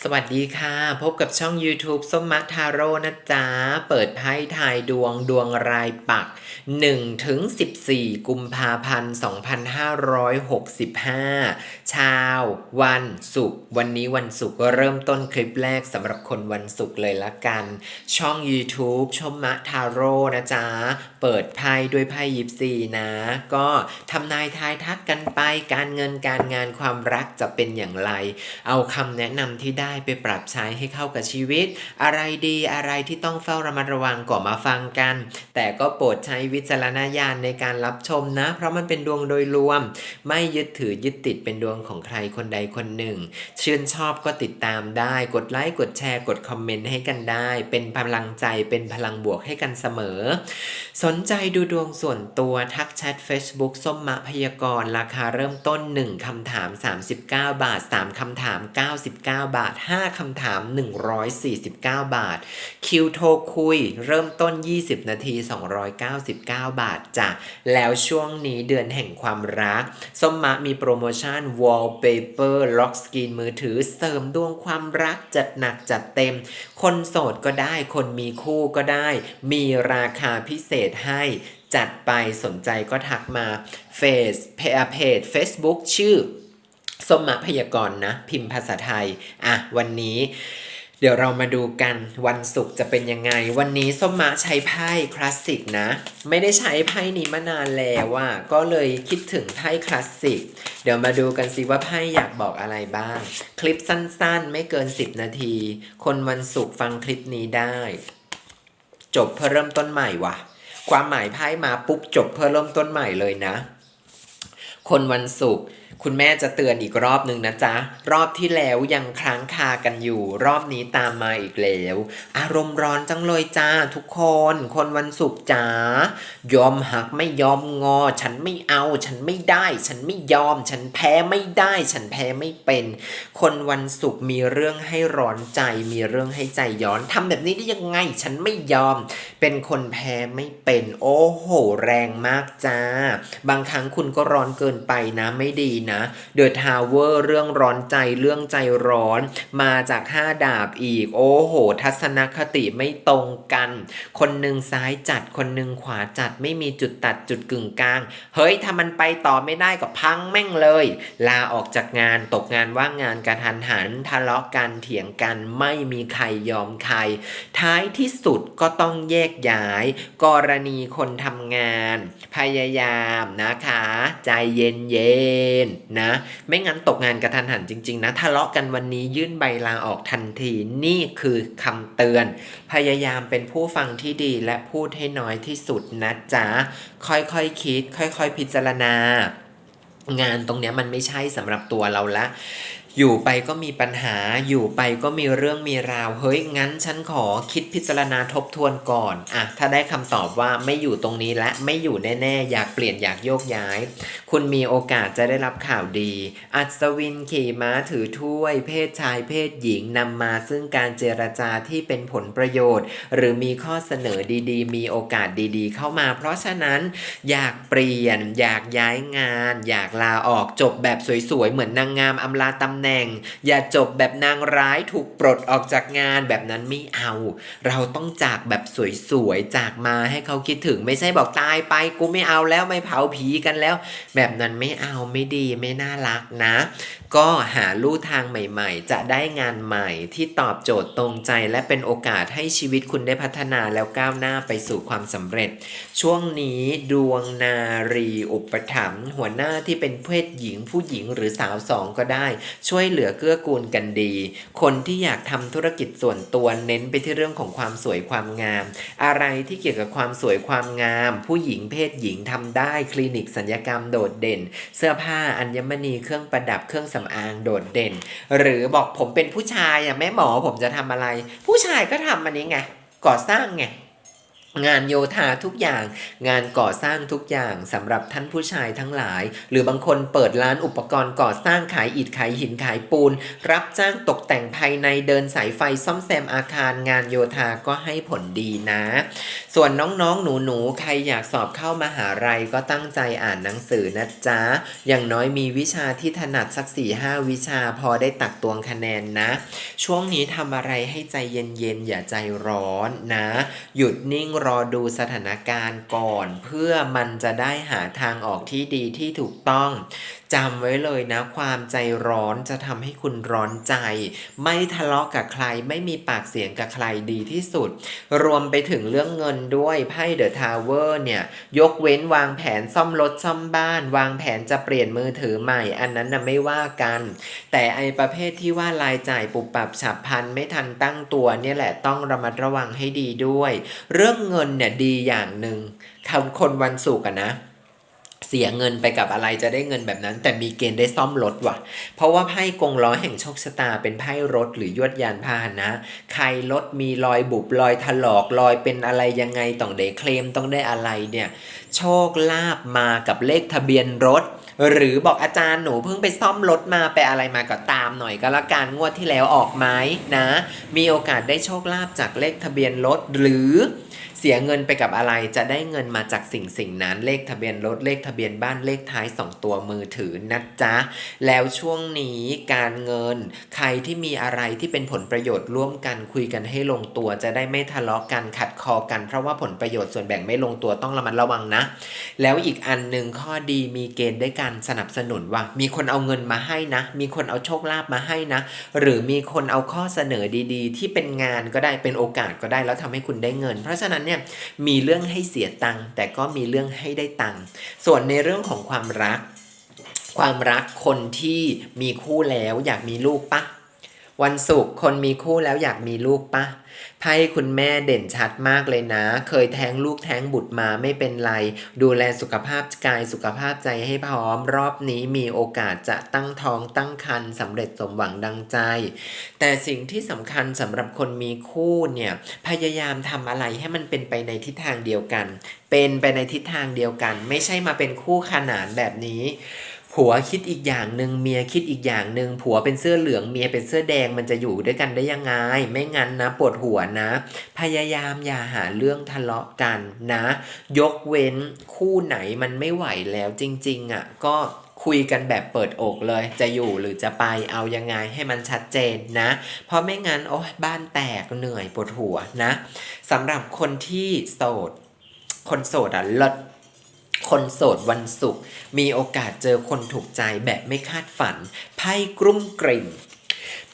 สวัสดีค่ะ พบกับช่อง YouTube ส้มมัททาโร่นะจ๊ะ เปิดไพ่ทายดวงดวงรายปัก1ถึง14 กุมภาพันธ์ 2565 ชาววันศุกร์วันนี้วันศุกร์ก็เริ่มต้นคลิปแรกสำหรับคนวันศุกร์เลยละกัน ช่อง YouTube ชมมะทาโร่นะจ๊ะ เปิดไพ่ด้วยไพ่ยิปซีนะ ก็ทำนายทายทักกันไปการเงินการงานความรักจะเป็นอย่างไร เอาคำแนะนำที่ได้ได้ไปปรับใช้ให้เข้ากับชีวิต อะไรดีอะไรที่ต้องเฝ้าระมัดระวังก็มาฟังกัน แต่ก็โปรดใช้วิจารณญาณในการรับชมนะ เพราะมันเป็นดวงโดยรวม ไม่ยึดถือยึดติดเป็นดวงของใครคนใดคนหนึ่ง ชื่นชอบก็ติดตามได้ กดไลค์กดแชร์กดคอมเมนต์ให้กันได้ เป็นพลังใจเป็นพลังบวกให้กันเสมอ สนใจดูดวงส่วนตัวทักแชท Facebook ส้มมะพยากรราคาเริ่มต้น 1คำถาม 39 บาท 3คำถาม 99 บาท5 คำถาม 149 บาท คิวโทรคุย เริ่มต้น 20 นาที 299 บาทจ้ะแล้วช่วงนี้เดือนแห่งความรัก ส้มมะมีโปรโมชั่น Wallpaper Lock Screen มือถือเสริมดวงความรักจัดหนักจัดเต็ม คนโสดก็ได้ คนมีคู่ก็ได้ มีราคาพิเศษให้จัดไปสนใจก็ทักมาเฟซเพจ Facebook ชื่อ ส้มมาพยากรณ์นะ พิมพ์ภาษาไทย อะ วันนี้ เดี๋ยวเรามาดูกันวันศุกร์จะเป็นยังไง วันนี้ส้มมะใช้ไพ่คลาสสิกนะ ไม่ได้ใช้ไพ่นี้มานานแล้วว่าก็เลยคิดถึงไพ่คลาสสิกเดี๋ยวมาดูกันสิว่าไพ่อยากบอกอะไรบ้าง คลิปสั้นๆ ไม่เกิน 10 นาที คนวันศุกร์ฟังคลิปนี้ได้ จบเพื่อเริ่มต้นใหม่วะความหมายไพ่มาปุ๊บจบเพื่อเริ่มต้นใหม่เลยนะ คนวันศุกร์ คุณแม่จะเตือนอีกรอบหนึ่งนะจ๊ะ รอบที่แล้วยังค้างคากันอยู่ รอบนี้ตามมาอีกแล้ว อารมณ์ร้อนจังเลยจ้าทุกคน คนวันศุกร์จ๋ายอมหักไม่ยอมงอ ฉันไม่เอา ฉันไม่ได้ ฉันไม่ยอม ฉันแพ้ไม่ได้ ฉันแพ้ไม่เป็น คนวันศุกร์มีเรื่องให้ร้อนใจ มีเรื่องให้ใจย้อนทำแบบนี้ได้ยังไง ฉันไม่ยอม เป็นคนแพ้ไม่เป็น โอ้โห แรงมากจ้า บางครั้งคุณก็ร้อนเกินไปนะไม่ดีนะเดอะทาวเวอร์เรื่องร้อนใจเรื่องใจร้อน มาจาก5ดาบอีก โอ้โห ทัศนคติไม่ตรงกัน คนหนึ่งซ้ายจัดคนหนึ่งขวาจัดไม่มีจุดตัดจุดกึ่งกลาง เฮ้ยถ้ามันไปต่อไม่ได้ก็พังแม่งเลย ลาออกจากงานตกงานว่างงานกระทันหันทะเลาะกันเถียงกันไม่มีใครยอมใคร ท้ายที่สุดก็ต้องแยกย้าย กรณีคนทำงาน พยายามนะคะ ใจเย็นเย็นๆนะ ไม่งั้นตกงานกระทันหันจริง ๆ นะทะเลาะกันวันนี้ยื่นใบลาออกทันทีนี่คือคำเตือน พยายามเป็นผู้ฟังที่ดีและพูดให้น้อยที่สุดนะจ๊ะ ค่อยๆคคิด ค่อย ๆ พิจารณา งานตรงนี้มันไม่ใช่สำหรับตัวเราละ อยู่ไปก็มีปัญหาอยู่ไปก็มีเรื่องมีราว เฮ้ย งั้นฉันขอคิดพิจารณาทบทวนก่อนอะถ้าได้คำตอบว่าไม่อยู่ตรงนี้และไม่อยู่แน่ๆ อยากเปลี่ยนอยากโยกย้าย คุณมีโอกาสจะได้รับข่าวดี อัศวินขี่ม้าถือถ้วย เพศชายเพศหญิงนำมาซึ่งการเจรจาที่เป็นผลประโยชน์ หรือมีข้อเสนอดีๆ มีโอกาสดีๆ เข้ามา เพราะฉะนั้นอยากเปลี่ยนอยากย้ายงาน อยากลาออกจบแบบสวยๆเหมือนนางงามอำลาตำแหน่ง อย่าจบแบบนางร้ายถูกปลดออกจากงานแบบนั้นไม่เอา เราต้องจากแบบสวยๆ จากมาให้เขาคิดถึงไม่ใช่บอกตายไปกูไม่เอาแล้วไม่เผาผีกันแล้ว แบบนั้นไม่เอาไม่ดีไม่น่ารักนะ ก็หาลู่ทางใหม่ ๆ จะได้งานใหม่ที่ตอบโจทย์ตรงใจและเป็นโอกาสให้ชีวิตคุณได้พัฒนาแล้วก้าวหน้าไปสู่ความสำเร็จ ช่วงนี้ดวงนารีอุปถัมภ์หัวหน้าที่เป็นเพศหญิงผู้หญิงหรือสาวสองก็ได้ช่วยเหลือเกื้อกูลกันดี คนที่อยากทำธุรกิจส่วนตัวเน้นไปที่เรื่องของความสวยความงาม อะไรที่เกี่ยวกับความสวยความงาม ผู้หญิงเพศหญิงทำได้คลินิกสัญญกรรมโดดเด่น เสื้อผ้าอัญมณีเครื่องประดับเครื่องสำอางโดดเด่น หรือบอกผมเป็นผู้ชายอะแม่หมอผมจะทำอะไร ผู้ชายก็ทำอันนี้ไงก่อสร้างไง งานโยธาทุกอย่าง งานก่อสร้างทุกอย่างสำหรับท่านผู้ชายทั้งหลาย หรือบางคนเปิดร้านอุปกรณ์ก่อสร้างขายอิฐขายหินขายปูน รับจ้างตกแต่งภายในเดินสายไฟซ่อมแซมอาคาร งานโยธาก็ให้ผลดีนะ ส่วนน้องๆหนูๆใครอยากสอบเข้ามหาลัยก็ตั้งใจอ่านหนังสือนะจ๊ะ อย่างน้อยมีวิชาที่ถนัดสัก4ี่ห้าวิชาพอได้ตักตวงคะแนนนะ ช่วงนี้ทำอะไรให้ใจเย็นๆอย่าใจร้อนนะ หยุดนิ่งรอดูสถานการณ์ก่อน เพื่อมันจะได้หาทางออกที่ดีที่ถูกต้อง จำไว้เลยนะ ความใจร้อนจะทำให้คุณร้อนใจ ไม่ทะเลาะกับใครไม่มีปากเสียงกับใครดีที่สุด รวมไปถึงเรื่องเงินด้วยไพ่เดอะทาวเวอร์เนี่ย ยกเว้นวางแผนซ่อมรถซ่อมบ้าน วางแผนจะเปลี่ยนมือถือใหม่ อันนั้นนะไม่ว่ากัน แต่ไอประเภทที่ว่ารายจ่ายปุบปับฉับพลันไม่ทันตั้งตัวเนี่ยแหละต้องระมัดระวังให้ดีด้วย เรื่องเงินเนี่ยดีอย่างหนึ่งคนคนวันศุกร์นะ เสียเงินไปกับอะไรจะได้เงินแบบนั้น แต่มีเกณฑ์ได้ซ่อมรถว่ะ เพราะว่าไพ่กงล้อแห่งโชคชะตาเป็นไพ่รถหรือยวดยานพาหนะ ใครรถมีรอยบุบรอยถลอกรอยเป็นอะไรยังไงต้องได้เคลมต้องได้อะไรเนี่ย โชคลาภมากับเลขทะเบียนรถ หรือบอกอาจารย์หนูเพิ่งไปซ่อมรถมาไปอะไรมาก็ตามหน่อยก็แล้วกันงวดที่แล้วออกไหมนะ มีโอกาสได้โชคลาภจากเลขทะเบียนรถหรือ เสียเงินไปกับอะไรจะได้เงินมาจากสิ่งสิ่งนั้น เลขทะเบียนรถเลขทะเบียนบ้านเลขท้าย 2 ตัวมือถือนะจ๊ะ แล้วช่วงนี้การเงิน ใครที่มีอะไรที่เป็นผลประโยชน์ร่วมกันคุยกันให้ลงตัวจะได้ไม่ทะเลาะกันขัดคอกัน เพราะว่าผลประโยชน์ส่วนแบ่งไม่ลงตัวต้องระมัดระวังนะ แล้วอีกอันหนึ่งข้อดีมีเกณฑ์ได้การสนับสนุนว่า มีคนเอาเงินมาให้นะ มีคนเอาโชคลาภมาให้นะ หรือมีคนเอาข้อเสนอดี ๆ ที่เป็นงานก็ได้เป็นโอกาสก็ได้แล้วทำให้คุณได้เงิน เพราะฉะนั้นเนี่ยมีเรื่องให้เสียตังค์แต่ก็มีเรื่องให้ได้ตังค์ส่วนในเรื่องของความรัก ความรักคนที่มีคู่แล้วอยากมีลูกปะ วันศุกร์คนมีคู่แล้วอยากมีลูกปะไพ่คุณแม่เด่นชัดมากเลยนะ เคยแท้งลูกแท้งบุตรมาไม่เป็นไร ดูแลสุขภาพกายสุขภาพใจให้พร้อม รอบนี้มีโอกาสจะตั้งท้องตั้งครรภ์สำเร็จสมหวังดังใจ แต่สิ่งที่สำคัญสำหรับคนมีคู่เนี่ยพยายามทำอะไรให้มันเป็นไปในทิศทางเดียวกัน เป็นไปในทิศทางเดียวกัน ไม่ใช่มาเป็นคู่ขนานแบบนี้ ผัวคิดอีกอย่างหนึ่งเมียคิดอีกอย่างหนึ่งผัวเป็นเสื้อเหลืองเมียเป็นเสื้อแดงมันจะอยู่ด้วยกันได้ยังไง ไม่งั้นนะปวดหัวนะ พยายามอย่าหาเรื่องทะเลาะกันนะ ยกเว้นคู่ไหนมันไม่ไหวแล้วจริง ๆอะก็คุยกันแบบเปิดอกเลย จะอยู่หรือจะไปเอายังไงให้มันชัดเจนนะ เพราะไม่งั้นโอ้บ้านแตกเหนื่อยปวดหัวนะสำหรับคนที่โสด คนโสดอะเลิศ คนโสดวันศุกร์มีโอกาสเจอคนถูกใจแบบไม่คาดฝัน ไพ่กรุ่มกริ่ม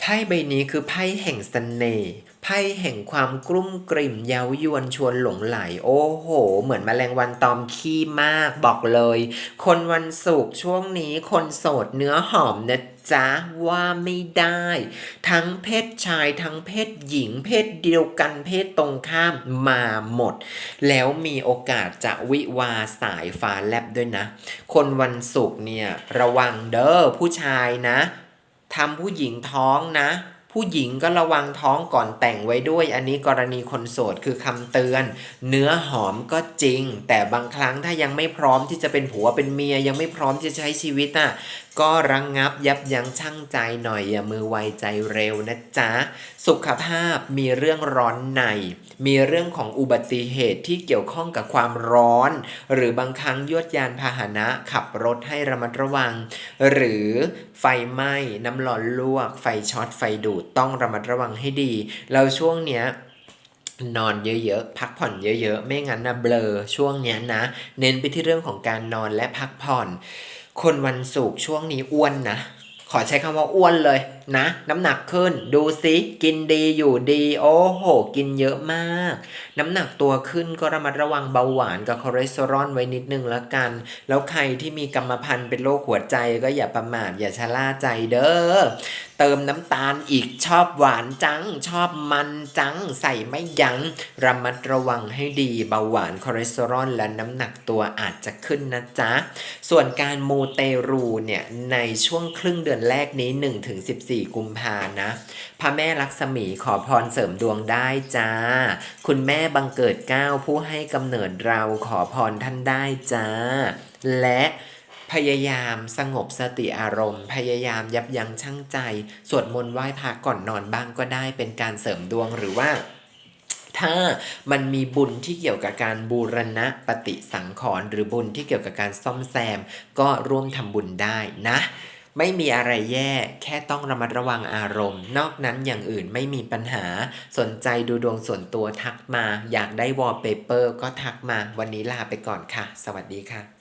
ไพ่ใบนี้คือไพ่แห่งเสน่ห์ไพ่แห่งความกรุ่มกริ่มเย้ายวนชวนหลงไหล โอ้โห เหมือนแมลงวันตอมขี้มากบอกเลย คนวันศุกร์ช่วงนี้คนโสดเนื้อหอมนะจ๊ะว่าไม่ได้ ทั้งเพศชายทั้งเพศหญิง เพศเดียวกันเพศตรงข้ามมาหมด แล้วมีโอกาสจะวิวาสายฟ้าแลบด้วยนะ คนวันศุกร์เนี่ย ระวังเด้อผู้ชายนะทำผู้หญิงท้องนะ ผู้หญิงก็ระวังท้องก่อนแต่งไว้ด้วย อันนี้กรณีคนโสดคือคำเตือน เนื้อหอมก็จริง แต่บางครั้งถ้ายังไม่พร้อมที่จะเป็นผัวเป็นเมียยังไม่พร้อมที่จะใช้ชีวิตน่ะ ก็ระงงับยับยั้งชั่งใจหน่อยอย่ามือไวใจเร็วนะจ๊ะ สุขภาพมีเรื่องร้อนใน มีเรื่องของอุบัติเหตุที่เกี่ยวข้องกับความร้อน หรือบางครั้งยวดยานพาหนะขับรถให้ระมัดระวัง หรือไฟไหม้น้ำร้อนลวก ไฟช็อตไฟดูดต้องระมัดระวังให้ดีแล้วช่วงเนี้ยนอนเยอะๆ พักผ่อนเยอะๆ ไม่งั้นนะเบลอช่วงเนี้ยนะ เน้นไปที่เรื่องของการนอนและพักผ่อน คนวันศุกร์ช่วงนี้อ้วนนะ ขอใช้คำว่าอ้วนเลย นะ น้ำหนักขึ้น ดูสิกินดีอยู่ดี โอ้โห กินเยอะมาก น้ำหนักตัวขึ้นก็ระมัดระวังเบาหวานกับคอเลสเตอรอลไว้นิดนึงละกัน แล้วใครที่มีกรรมพันธุ์เป็นโรคหัวใจก็อย่าประมาทอย่าชะล่าใจเด้อเติมน้ำตาลอีกชอบหวานจัง ชอบมันจัง ใส่ไม่ยัง้งระมัดระวังให้ดีเบาหวานคอเลสเตอรอลและน้ำหนักตัวอาจจะขึ้นนะจ๊ะ ส่วนการมูเตรูเนี่ย ในช่วงครึ่งเดือนแรกนี้ 1-14 14 กุมภานะ พระแม่ลักษมีขอพรเสริมดวงได้จ้า คุณแม่บังเกิดเก้าผู้ให้กำเนิดเราขอพรท่านได้จ้า และพยายามสงบสติอารมณ์ พยายามยับยั้งชั่งใจ สวดมนต์ไหว้พระก่อนนอนบ้างก็ได้เป็นการเสริมดวงหรือว่าถ้ามันมีบุญที่เกี่ยวกับการบูรณะปฏิสังขรณ์หรือบุญที่เกี่ยวกับการซ่อมแซม ก็ร่วมทำบุญได้นะ ไม่มีอะไรแย่ แค่ต้องระมัดระวังอารมณ์ นอกนั้นอย่างอื่นไม่มีปัญหา สนใจดูดวงส่วนตัวทักมา อยากได้วอลเปเปอร์ก็ทักมา วันนี้ลาไปก่อนค่ะ สวัสดีค่ะ